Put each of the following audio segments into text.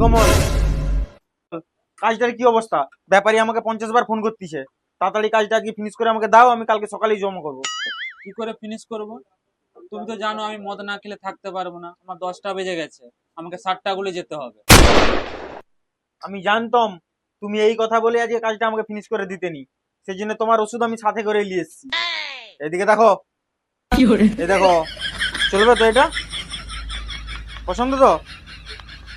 কমল কাজটার কি অবস্থা? ব্যাপারী আমাকে পঞ্চাশ বার ফোন করতেছে। তাড়াতাড়ি কাজটা আজকে ফিনিশ করে আমাকে দাও আমি কালকে সকালেই জমা করব। কি করে ফিনিশ করব? তুমি তো জানো আমি মদ না খেলে থাকতে পারব না। আমার দশটা বেজে গেছে। আমাকে সাতটা গুলো যেতে হবে। আমি জানতাম তুমি এই কথা বলে আজকে কাজটা আমাকে ফিনিশ করে দিতেনি সেই জন্য তোমার ওষুধ আমি সাথে করে নিয়ে এসেছি। এদিকে দেখো। এই দেখো। চলবে তো এটা? পছন্দ তো?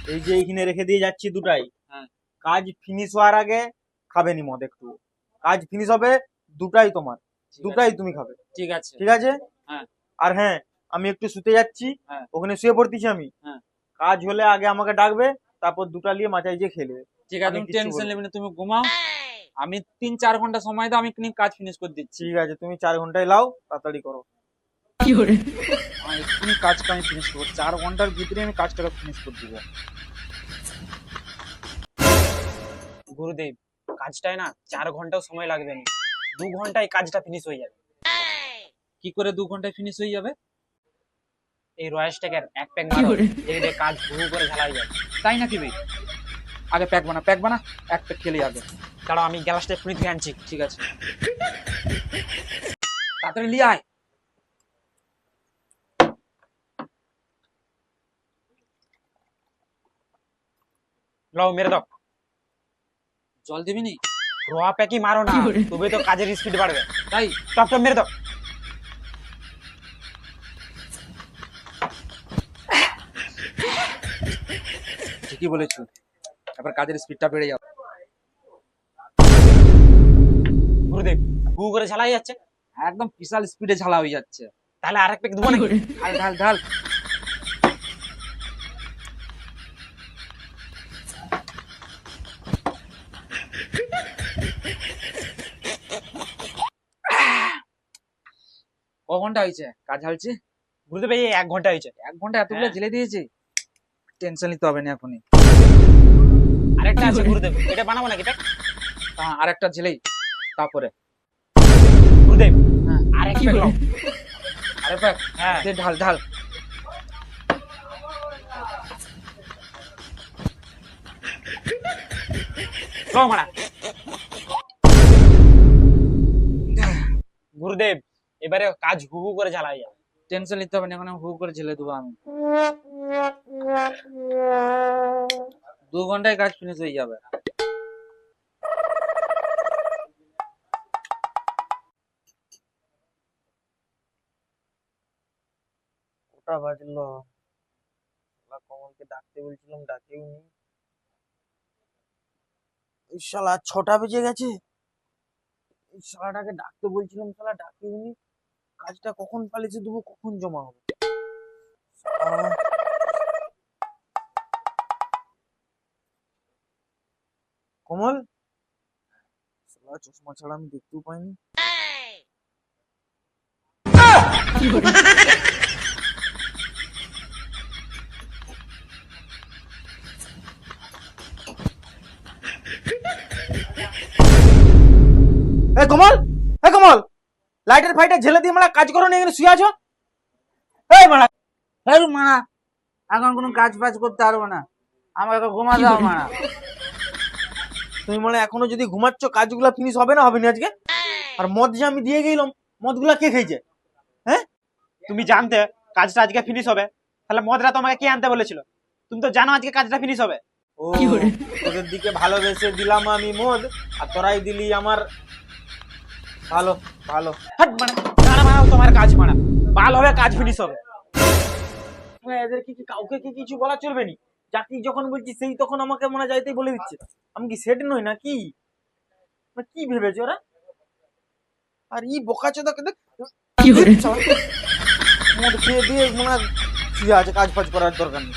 এই যে এইখানে রেখে দিয়ে যাচ্ছি দুটাই। হ্যাঁ। কাজ ফিনিশ হওয়ার আগে খাবে নি মদ একটু। কাজ ফিনিশ হবে দুটাই তোমার। দুটাই তুমি খাবে। ঠিক আছে। ঠিক আছে? হ্যাঁ। আর হ্যাঁ আমি একটু শুতে যাচ্ছি। হ্যাঁ। ওখানে শুয়ে পড়তেছি আমি। হ্যাঁ। কাজ হলে আগে আমাকে ডাকবে তারপর দুটা নিয়ে মাথায় যে খেলবে। ঠিক আছে তুমি টেনশন নেবে না তুমি ঘুমাও। আমি তিন চার ঘণ্টা সময় দাও আমি কাজ ফিনিশ করে দিচ্ছি। ঠিক আছে তুমি চার ঘন্টায় লাও তাড়াতাড়ি করো। এক্ষুনি কাজটা আমি ফিনিশ করব। চার ঘণ্টার ভিতরে আমি কাজটাকে ফিনিশ করে দিব। গুরুদেব কাজটায় না চার ঘন্টাও সময় লাগবে না। দু ঘন্টায় কাজটা ফিনিশ হয়ে যাবে। কি করে দু ঘন্টায় ফিনিশ হয়ে যাবে? এই রয়েসটাকে এক প্যাক মারো দেখে কাজ ভু করে ঝালাই যাবে। তাই নাকি ভাই? আগে প্যাক বানা প্যাক বানা এক প্যাক খেলে আগে কারণ আমি গ্যালাসটা এক্ষুনি ধুয়ে আনছি। ঠিক আছে। তাড়াতাড়ি লিয়ে আয়। লও মেরে দাও। জল দিবি নি? রোয়া প্যাকই মারো না তবে তো কাজের স্পিড বাড়বে। তাই? টপ টপ মেরে দাও। ঠিকই বলেছ। এবার কাজের স্পিডটা বেড়ে যাবে। গুরুদেব ভু করে ঝালাই যাচ্ছে। একদম বিশাল স্পিডে ঝালা হয়ে যাচ্ছে। তাহলে আরেক প্যাক দেবো নাকি? ঢাল ঢাল। ক ঘণ্টা হয়েছে? কাজ ঝালছি গুরুদেব এই এক ঘণ্টা হয়েছে। এক ঘণ্টা এতগুলো হ্যাঁ। ঝেলে দিয়েছি। টেনশন নিতে হবে না এখনই। আরেকটা আছে গুরুদেব এটা বানাবো নাকি প্যাক হ্যাঁ, আরেকটা ঝেলেই তারপরে। গুরুদেব হ্যাঁ। আরেক প্যাক লাও আরে হ্যাঁ। ঢাল ঢাল। গুরুদেব এবারে কাজ হু হু করে ঝালাই যাবে টেনশন নিতে হবে না এখন হু করে ঝেলে দেবো আমি। দু ঘন্টায় কাজ ফিনিশ হয়ে যাবে। ওটা বাজলো। কমলকে ডাকতে বলছিলাম ডাকেও নি। শালা ছটা বেজে গেছে। শালাটাকে ডাকতে বলছিলাম শালা ডাকেও নি। কাজটা কখন পালিয়েছে দেবো কখন জমা হবে? কমল? চশমা ছাড়া আমি দেখতেও পাইনি। কমল! লাইটার ফাইটার ঝেলে দিয়ে মারা কাজ করো না এখানে শুয়ে আছো? এই মারা এই মানা এখন কোনো কাজ ফাজ করতে পারব না। আমাকে ঘুমা দাও মানা তুমি মানে এখনও যদি ঘুমাচ্ছ কাজগুলো ফিনিশ হবে না হবে না আজকে? আর মদ যে আমি দিয়ে গেলাম মদগুলা কে খেয়েছে? হ্যাঁ? তুমি জানতে কাজটা আজকে ফিনিশ হবে। তাহলে মদরা তোমাকে কে আনতে বলেছিল? তুমি তো জানো আজকে কাজটা ফিনিশ হবে। ও তোদের দিকে ভালোবেসে দিলাম আমি মদ আর তোরাই দিলি আমার ভালো ভালো। হাট মারা মারা মারা তোমার কাজ মারা ভালো হবে কাজ ফিনিশ হবে। এদেরকে কি কাউকে কি কিছু বলা চলবে নি? যাকে যখন বলছি সেই তখন আমাকে মনে যাইতেই বলে দিচ্ছে। আমি কি সেট নই না কি না কি ভেবেছে ওরা? আর ই বোকা চোদাকে দেখ মদ খেয়ে দিয়ে মনে শুয়ে আছে কাজ ফাজ করার দরকার নেই।